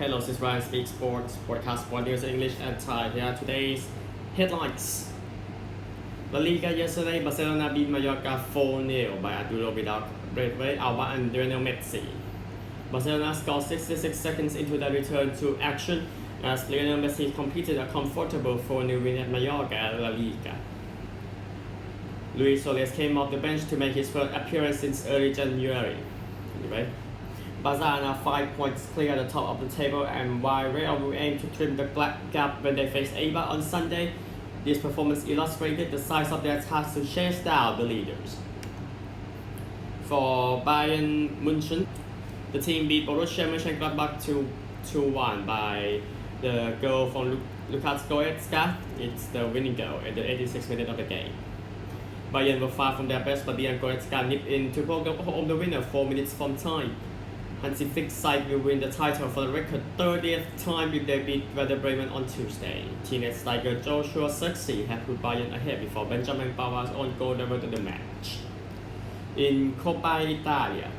Hello, this is Ryan Speak Sports podcast for news English and Thai. Here are today's headlines. La Liga yesterday, Barcelona beat Mallorca 4-0 by Arturo Vidal, Braithwaite, Alba and Lionel Messi. Barcelona scored 66 seconds into the return to action as Lionel Messi completed a comfortable 4-0 win at Mallorca La Liga. Luis Suarez came off the bench to make his first appearance since early January. Anyway, Barca are now five points clear at the top of the table, and while Real will aim to trim the black gap when they face Eibar on Sunday, this performance illustrated the size of their task to chase down the leaders. For Bayern München, the team beat Borussia Mönchengladbach 2-1 by the goal from Lukas Goretzka. It's the winning goal at the 86th minute of the game. Bayern were far from their best, but the Goretzka nipped in to go home the winner 4 minutes from time. Flick's side will win the title for the record 30th time if they beat Werder Bremen on Tuesday. Teenage striker Joshua Zirkzee had put Bayern ahead before Benjamin Pavard's own goal diverted the match. In Coppa Italia,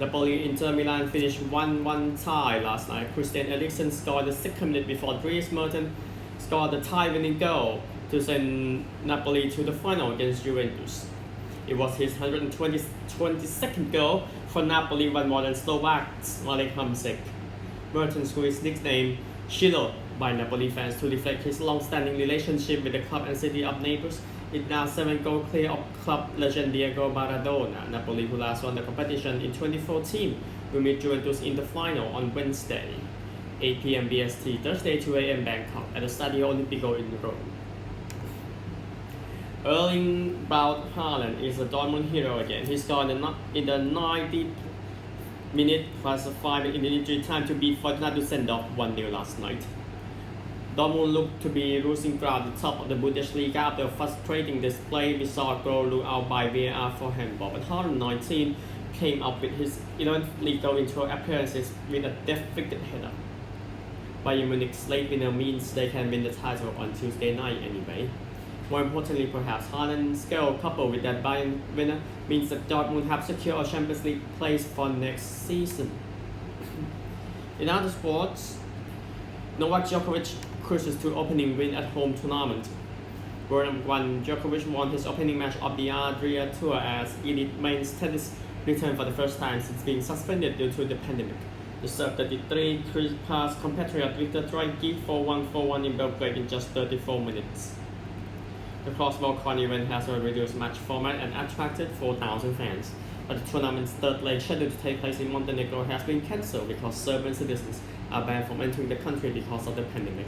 Napoli Inter Milan finished 1-1 tie last night. Christian Eriksen scored the second minute before Dries Mertens scored the tie-winning goal to send Napoli to the final against Juventus. It was his 122nd goal for Napoli, one more than Slovak's Marek Hamsik. Mertens, who is nicknamed Chilo by Napoli fans to reflect his long-standing relationship with the club and city of Naples, is now seven goal clear of club legend Diego Maradona. Napoli, who last won the competition in 2014, will meet Juventus in the final on Wednesday, 8 p.m. BST, Thursday 2 a.m. Bangkok at the Stadio Olimpico in Rome. Erling Braut Haaland is a Dortmund hero again. He scored in the, in the 90 minute plus 5 in injury time to beat Fortuna Dusseldorf 1-0 last night. Dortmund looked to be losing ground at the top of the Bundesliga after a frustrating display. We saw a goal ruled out by VAR for handball, but Haaland 19 came up with his 11th league goal in 12 appearances with a deflected header. Bayern Munich's late winner means they can win the title on Tuesday night anyway. More importantly, perhaps Haaland's goal coupled with that Bayern winner means that Dortmund have secured a Champions League place for next season. In other sports, Novak Djokovic cruises to opening win at home tournament. World number 1 Djokovic won his opening match of the Adria Tour as elite men's tennis returned for the first time since being suspended due to the pandemic. The served 33 passed compatriot Victor Troicki for 1-4-1 in Belgrade in just 34 minutes. The CrossWorld event has a reduced match format and attracted 4,000 fans, but the tournament's third leg scheduled to take place in Montenegro has been cancelled because Serbian citizens are banned from entering the country because of the pandemic.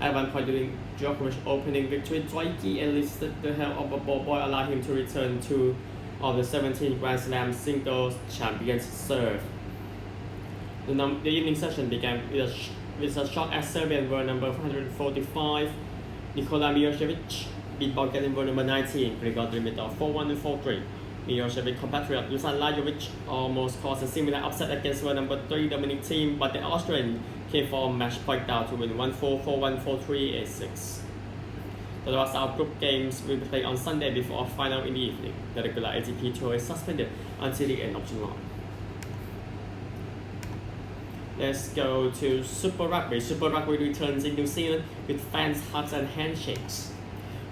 At one point during Djokovic's opening victory, Troicki enlisted the help of a ball boy allowed him to return to of the 17 Grand Slam singles champions serve. The, num- the evening session began with a, sh- with a shot at Serbian world number 145, Nikola Milosevic, beat Bulgarian world number 19, Grigor Dimitrov 4-1 and 4-3. Milosevic compatriot Dusan Lajovic almost caused a similar upset against world number 3 Dominic Thiem, but the Austrian came for a match point down to win 1-4, 4-1, 4-3, 8-6. The rest of group games will be played on Sunday before a final in the evening. The regular ATP tour is suspended until the end of July. Let's go to Super Rugby. Super Rugby returns in New Zealand with fans' hugs and handshakes.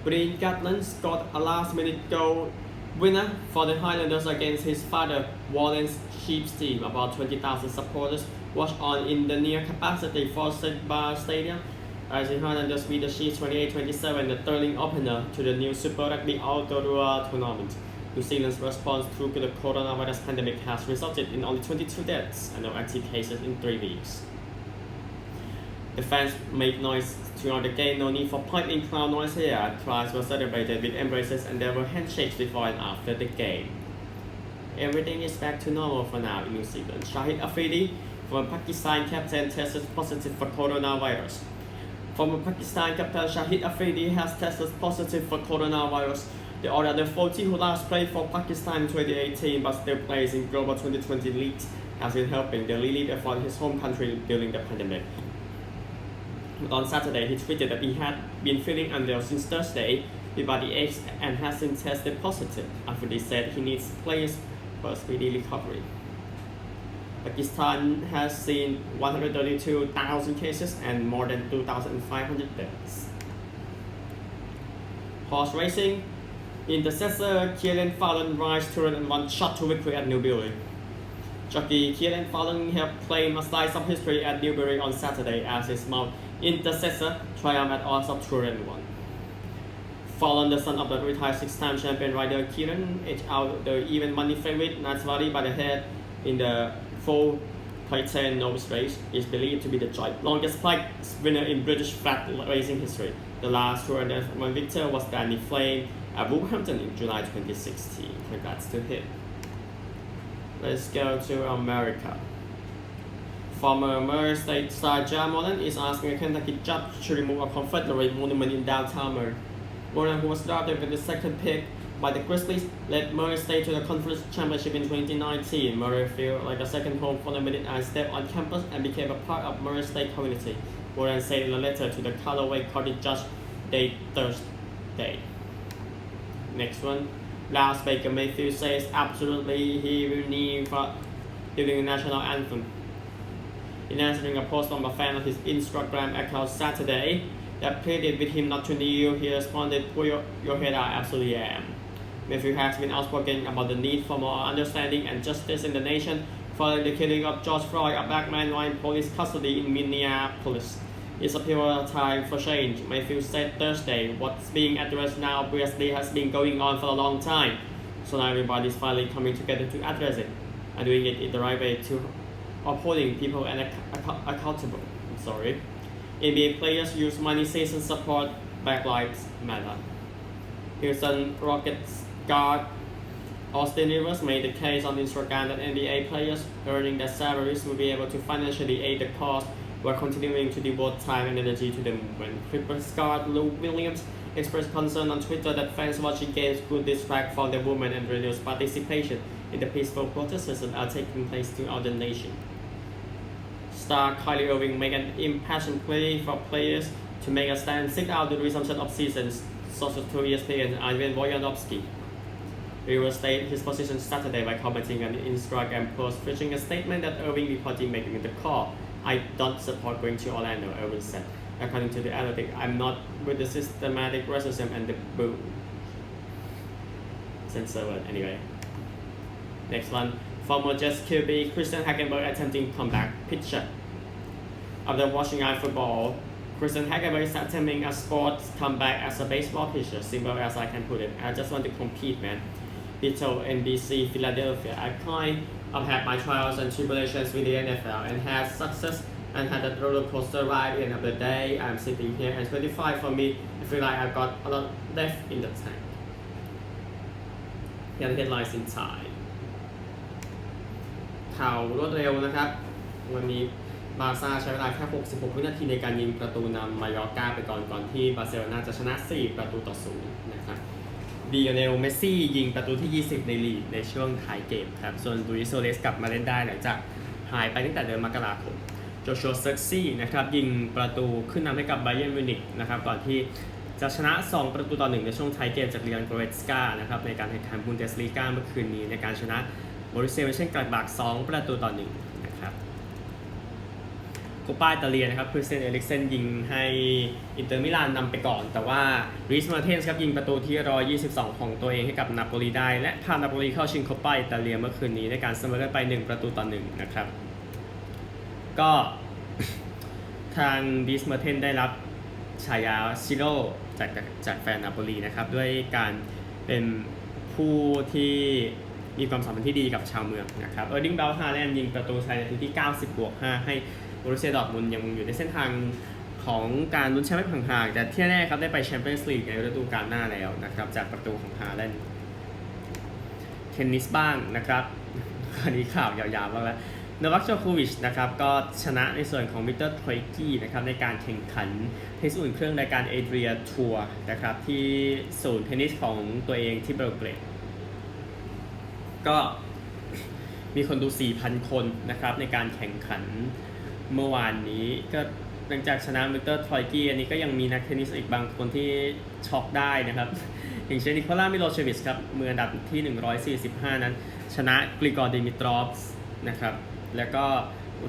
Bryn Gatland scored a last-minute goal winner for the Highlanders against his father, Wallace Sheep's team. About 20,000 supporters watched on in the near-capacity St. Bar Stadium as the Highlanders beat the Chiefs 28-27, the thrilling opener to the new Super Rugby Aotearoa tournament. New Zealand's response to the coronavirus pandemic has resulted in only 22 deaths and no active cases in three weeks. The fans made noise throughout the game, no need for piping crowd noise here. Tries were celebrated with embraces and there were handshakes before and after the game. Everything is back to normal for now in New Zealand. Shahid Afridi, former Pakistan captain, tested positive for coronavirus. Former Pakistan captain Shahid Afridi has tested positive for coronavirus the other 40 who last played for Pakistan in 2018 but still plays in Global 2020 League has been helping the relief effort his home country during the pandemic. On Saturday, he tweeted that he had been feeling unwell since Thursday with body aches and hasn't tested positive. After they said he needs players for speedy recovery. Pakistan has seen 132,000 cases and more than 2,500 deaths. Horse racing. Intercessor Kieran Fallon rides to and one shot to victory at Newbury. Jockey Kieran Fallon helped claim a slice of history at Newbury on Saturday as his mount Intercessor triumphed at odds of 2 and 1. Fallon, the son of the retired six-time champion rider Kieran, edged out the even money favorite Natswari by the head in the full Titan Nose race is believed to be the joint longest flight winner in British flat racing history. The last 201 victor was Danny Flame at Wolverhampton in July 2016. Congrats to him. Let's go to America. Former Murray State star John Mullen is asking a Kentucky judge to remove a Confederate monument in downtown Murray. Mullen, who was drafted with the second pick by the Grizzlies, led Murray State to the conference championship in 2019. Murray felt like a second home for the minute I stepped on campus and became a part of Murray State community. Mullen said in a letter to the Callaway County Judge Day Thursday. Next one. Lars Baker Mayfield says absolutely he will kneel for during the national anthem. In answering a post from a fan of his Instagram account Saturday that pleaded with him not to kneel, he responded, Put your, your head I absolutely am. Mayfield has been outspoken about the need for more understanding and justice in the nation following the killing of George Floyd, a black man while in police custody in Minneapolis. It's a pivotal time for change, Mayfield said Thursday. What's being addressed now obviously has been going on for a long time, so now everybody's finally coming together to address it and doing it in the right way to upholding people and ac- ac- accountable. I'm sorry. NBA players use money season support Black Lives Matter. Houston Rockets guard Austin Rivers made the case on Instagram that NBA players earning their salaries will be able to financially aid the cause while continuing to devote time and energy to the movement. Clippers guard Lou Williams expressed concern on Twitter that fans watching games could distract from the movement and reduce participation in the peaceful protests that are taking place throughout the nation. Star Kylie Irving made an impassioned plea for players to make a stand sit out the resumption of seasons, sources to ESPN and Ivan Voyanovsky. Rivers State his position Saturday by commenting on an Instagram post featuring a statement that Irving reported making the call. I don't support going to Orlando, Irving said. According to the Athletic, I'm not with the systematic racism and the boo. Censor uh, word, anyway. Next one. Former Jets QB Christian Hackenberg attempting comeback pitcher. After watching eye football, Christian Hackenberg is attempting a sports comeback as a baseball pitcher, simple as I can put it. I just want to compete, man. He told NBC Philadelphia, I kind of had my trials and tribulations with the NFL and had success and had a roller coaster ride at the day. I'm sitting here and 25 for me. I feel like I've got a lot left in the tank. Are the headlines in Thai ข่าวรวดเร็วนะครับ วันนี้บาร์ซ่าใช้เวลาแค่ 66 วินาทีในการยิงประตูนำมายอร์กาไปก่อนก่อนที่บาร์เซโลนาจะชนะ 4 ประตูต่อศูนะครับดีโอเนลเมสซี่ยิงประตูที่ 20 ในลีกในช่วงท้ายเกมครับ ส่วนลุยโซเลสกลับมาเล่นได้หลังจากหายไปตั้งแต่เดือนมกราคมโจชัวเซ็กซี่นะครับยิงประตูขึ้นนำให้กับไบเยนมิวนิกนะครับก่อนที่จะชนะ 2 ประตูต่อ 1 ในช่วงท้ายเกมจากเรียนโกเรตสกานะครับในการแข่งขันบุนเดสลีกาเมื่อคืนนี้ในการชนะ บริเซเวเช่นกลัดบาก2 ประตูต่อ1นะครับโคปาอิตาเลียนะครับคริสเตียนเอลิกเซนยิงให้อินเตอร์มิลานนำไปก่อน แต่ว่าริสมาเทนส์ครับยิงประตูที่ 122 ของตัวเองให้กับนาโปลีได้ และพานาโปลีเข้าชิงโคปาอิตาเลียเมื่อคืนนี้ในการเสมอกันไป 1 ประตูต่อ1นะครับก็ทางดิสมาเทนได้รับฉายาซิโร่จากจากแฟนนาโปลีนะครับด้วยการเป็นผู้ที่ มีความสัมพันธ์ที่ดีกับชาวเมืองนะครับเออร์ดิงเบลฮาแลนด์ยิงประตูชัยในทีที่ 90 บวก 5 ให้บรูเซียดอร์ทมุนยังอยู่ในเส้นทางของการลุ้นแชมป์ไม่ห่างๆแต่ที่แน่ครับได้ไปแชมเปี้ยนส์ลีกในฤดูกาลหน้าแล้วนะครับจากประตูของฮาแลนด์เทนนิสบ้างนะครับอันนี้ข่าวยาวๆมากแล้วนวัคโจโควิชนะครับก็ชนะในส่วนของวิเตอร์ทรอยกี้นะครับในการแข่งขันเทนนิสอุ่นเครื่องรายการเอเดรียทัวร์นะครับที่ศูนย์เทนนิสของตัวเองที่เบลเกรด ก็มีคนดู 4,000 คนนะครับในการแข่งขันเมื่อวานนี้ก็หลังจากชนะวิกเตอร์ทรอยกี้อันนี้ก็ยังมีนักเทนนิสอีกบางคนที่ช็อกได้นะครับ อย่างเช่นนิโคล่ามิโลเชวิชครับมืออันดับที่ 145 นั้น ชนะกริกอร์ดิมิตรอฟส์นะครับแล้วก็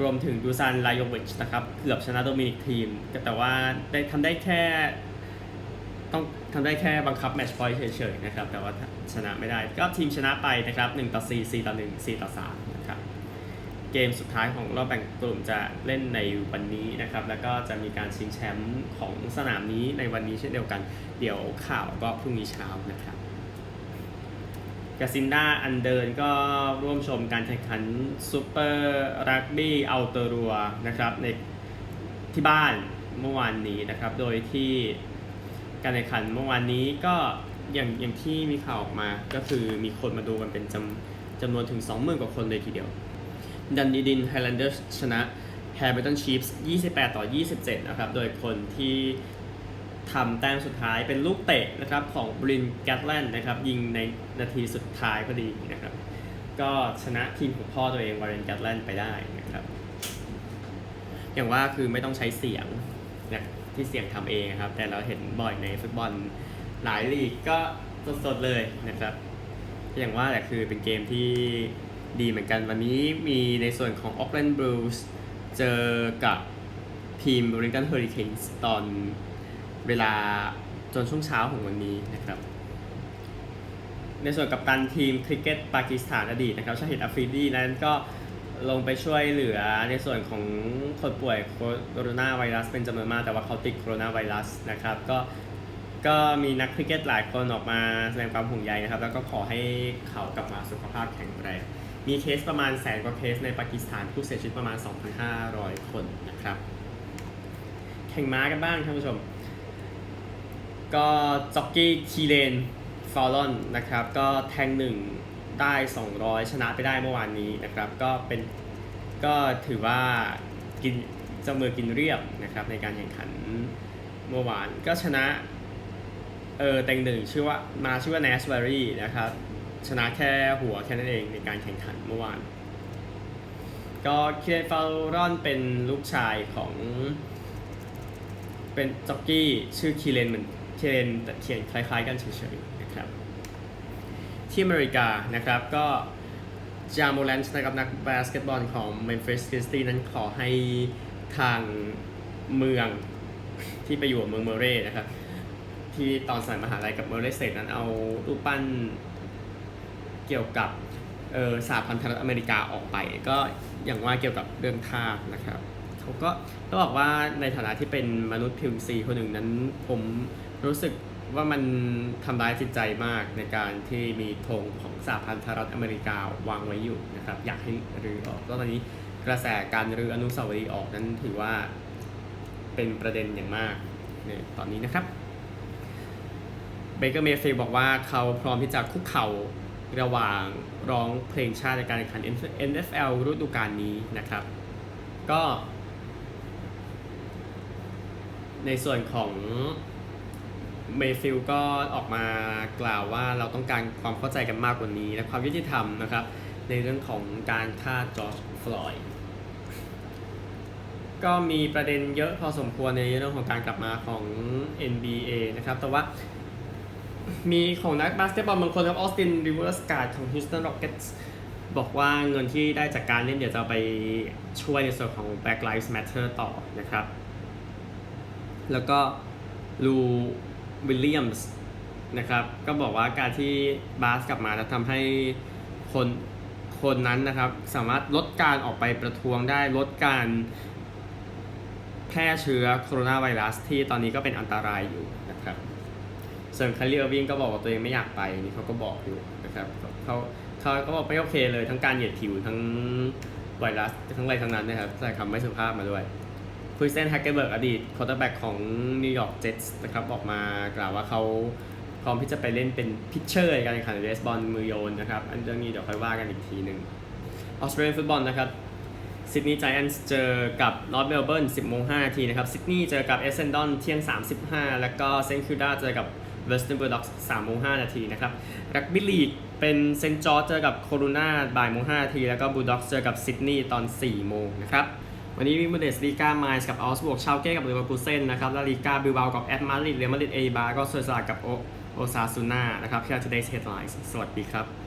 รวมถึงดูซานไลโอวิชนะครับ เกือบชนะโดมินิกทีม แต่ว่าได้ทำได้แค่ ต้องทำได้แค่บังคับแมตช์พอยต์เฉยๆนะครับ แต่ว่าชนะไม่ได้ ก็ทีมชนะไปนะครับ1ต่อ4 4ต่อ1 4ต่อ3นะครับ เกมสุดท้ายของรอบแบ่งกลุ่มจะเล่นในวันนี้นะครับ แล้วก็จะมีการชิงแชมป์ของสนามนี้ในวันนี้เช่นเดียวกัน เดี๋ยวข่าวก็พรุ่งนี้เช้านะครับกาซินดาอันเดินก็ร่วมชมการแข่งขันซูเปอร์รักบี้อัลเตอรัวนะครับในที่บ้านเมื่อวานนี้นะครับ โดยที่ การแข่งขันเมื่อวานนี้ก็อย่างอย่างที่มีข่าวออกมาก็คือมีคนมาดูกันเป็นจำจำนวนถึง 20,000 กว่าคนเลยทีเดียวดันดีดินไฮแลนเดอร์ชนะแฮร์ r บ t ตันชีฟส์28 ต่อ 27 นะครับ โดยคนที่ทำแต้มสุดท้ายเป็นลูกเตะนะครับ ของบรินแกตแลนด์นะครับ ยิงในนาทีสุดท้ายพอดีนะครับ ก็ชนะทีมของพ่อตัวเองวาเรนแกตแลนด์ไปได้นะครับ อย่างว่าคือไม่ต้องใช้เสียงนะ ที่เสียงทำเองครับ แต่เราเห็นบ่อยในฟุตบอลหลายลีกก็สดๆเลยนะครับ อย่างว่าแหละคือเป็นเกมที่ดีเหมือนกันวันนี้มีในส่วนของ Auckland Blues เจอกับทีม Wellington Hurricanes ตอนเวลาจนช่วงเช้าของวันนี้นะครับ ในส่วนกับตันทีมคริกเก็ตปากีสถานอดีตนะครับชาฮิดอัฟรีดีนั้นก็ ลงไปช่วยเหลือในส่วนของคนป่วยโคโรนาไวรัสเป็นจำนวนมากแต่ว่าเขาติดโคโรนาไวรัสนะครับก็ก็มีนักคริกเก็ตหลายคนออกมาแสดงความห่วงใยนะครับ แล้วก็ขอให้เขากลับมาสุขภาพแข็งแรงมีเคสประมาณแสนกว่าเคสในปากีสถานผู้เสียชีวิตประมาณ 2,500 คนนะครับ แข่งม้ากันบ้างท่านผู้ชม ก็จ็อกกี้คีเลนฟาวลอนนะครับ ก็แทงหนึ่ง ได้200 ชนะไปได้เมื่อวานนี้นะครับ ก็เป็นก็ถือว่ากินเจ้ามือกินเรียบนะครับในการแข่งขันเมื่อวานก็ชนะเออแตงหนึ่งชื่อว่ามาชื่อว่า n a s b e r r y นะครับ ชนะแค่หัวแค่นั้นเองในการแข่งขันเมื่อวาน ก็คีเลนฟาวลอนเป็นลูกชายของ เป็นจ็อกกี้ชื่อคีเลนเหมือนคีเลนแต่เขียนคล้ายๆกันเฉยๆ ที่อเมริกานะครับ ก็จาโมแลนส์นะครับนักบาสเกตบอลของ Memphis Grizzlies นั้นขอให้ทางเมืองที่ไปอยู่เมืองเมอร์เรย์นะครับที่ตอนสมัยมหาลัยกับเมอร์เรย์เซตนั้นเอารูปปั้นเกี่ยวกับเออสหพันธรัฐอเมริกาออกไป ก็อย่างว่าเกี่ยวกับเรื่องทาสนะครับเขาก็ต้องบอกว่าในฐานะที่เป็นมนุษย์ผิวสีคนหนึ่งนั้นผมรู้สึก ว่ามันทำร้ายจิตใจมากในการที่มีธงของสหพันธรัฐอเมริกาวางไว้อยู่นะครับอยากให้รื้อออกแล้วตอนนี้กระแสการรื้ออนุสาวรีย์ออกนั้นถือว่าเป็นประเด็นอย่างมากในตอนนี้นะครับเบเกอร์เมฟิลบอกว่าเขาพร้อมที่จะคุกเข่าระหว่างร้องเพลงชาติในการแข่งขัน NFL ฤดูกาลนี้นะครับ ก็ ในส่วนของ เมฟิลก็ออกมากล่าวว่าเราต้องการความเข้าใจกันมากกว่านี้ และความยุติธรรมนะครับ ในเรื่องของการฆ่าจอร์จฟลอยด์ก็มีประเด็นเยอะพอสมควรในเรื่องของการกลับมาของ NBA นะครับ แต่ว่ามีของนักบาสเกตบอลบางคนครับออสตินริเวอร์สการ์ดของ Houston Rockets บอกว่าเงินที่ได้จากการเล่นเดี๋ยวจะไปช่วยในส่วนของ Black Lives Matter ต่อนะครับ แล้วก็ลู วิลเลียมส์นะครับก็บอกว่าการที่บาสกลับมาแล้วทำให้คนคนนั้นนะครับ สามารถลดการออกไปประท้วงได้ลดการแพร่เชื้อโคโรนาไวรัสที่ตอนนี้ก็เป็นอันตรายอยู่นะครับส่วนคาริเออร์วิงก็บอกว่าตัวเองไม่อยากไปนี่เขาก็บอกอยู่นะครับเขาเขาก็บอกไม่โอเคเลยทั้งการเหยียดผิวทั้งไวรัสทั้งอะไรทั้งนั้นนะครับใส่คำไม่สุภาพมาด้วย คุยเซนแฮกเกอร์เบิร์กอดีตคอร์เตอร์แบ็กของนิวยอร์กเจ็ตส์นะครับออกมากล่าวว่าเขาพร้อมที่จะไปเล่นเป็นพิชเชอร์ในการแข่งขันเบสบอลมือโยนนะครับ อันเรื่องนี้เดี๋ยวค่อยว่ากันอีกทีหนึ่งออสเตรเลียนฟุตบอลนะครับซิดนีย์ไจแอนท์เจอกับนอร์ทเมลเบิร์น10โมง5นาทีนะครับซิดนีย์เจอกับเอเซนดอนเที่ยง 35 แล้วก็เซนต์คิวดาเจอกับเวสเทิร์นบูลด็อกส์3โมง5นาทีนะครับรักบิลีกเป็นเซนต์จอร์จเจอกับโคโรนาบ่ายโมง5นาที แล้วก็บูลด็อกส์เจอกับซิดนีย์ตอน4โมงนะครับ วันนี้มีบูเดสลีกาไมส์กับออสบวกชาวเก้กับเลเวอร์คูเซนนะครับลาลีกาบิวบากับแอตมาดริดเรอัลมาดริดเอบาก็เซอร์ซากับโอโอซาซูน่านะครับแค่ today's headlines สวัสดีครับ